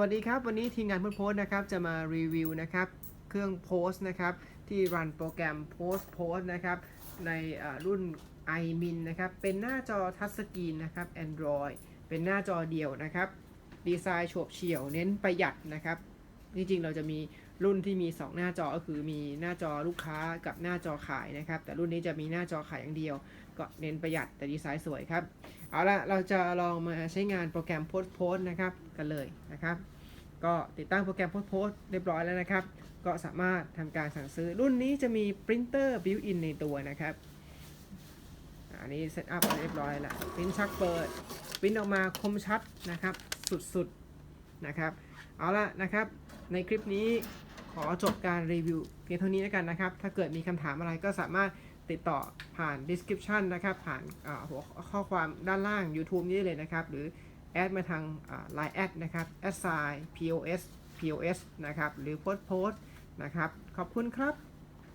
วัสดีครับ วันนี้ทีมงานพโพสต์นะครับจะมารีวิวนะครับเครื่องโพสต์นะครับที่รันโปรแกรมโพสต์โพสต์นะครับในรุ่น iMin นะครับเป็นหน้าจอทัชสกรีนนะครับ Android เป็นหน้าจอเดียวนะครับดีไซน์โฉบเฉี่ยวเน้นประหยัดนะครับจริงๆเราจะมีรุ่นที่มี 2 หน้าจอก็คือมีหน้าจอลูกค้ากับหน้าจอขายนะครับ แต่รุ่นนี้จะมีหน้าจอขายอย่างเดียว ก็เน้นประหยัดแต่ดีไซน์สวยครับ เอาละเราจะลองมาใช้งานโปรแกรมโพสโพสนะครับกันเลยนะครับ ก็ติดตั้งโปรแกรมโพสโพสเรียบร้อยแล้วนะครับ ก็สามารถทำการสั่งซื้อรุ่นนี้จะมีปรินเตอร์บิวอินในตัวนะครับอันนี้เซตอัพเรียบร้อยล้วปรินชักเปิดปรินออกมาคมชัดนะครับ สุดๆนะครับ เอาละนะครับ ในคลิปนี้ อจบการรีวิวเพียงเท่านี้แล้วกันนะครับ ถ้าเกิดมีคำถามอะไรก็สามารถติดต่อผ่าน description นะครับ ผ่านหัวข้อความด้านล่าง YouTube นี้เลยนะครับ หรือแอดมาทาง Line แอดนะครับ s i p o s p o s นะครับ หรือโพสโพสนะครับ ขอบคุณครับ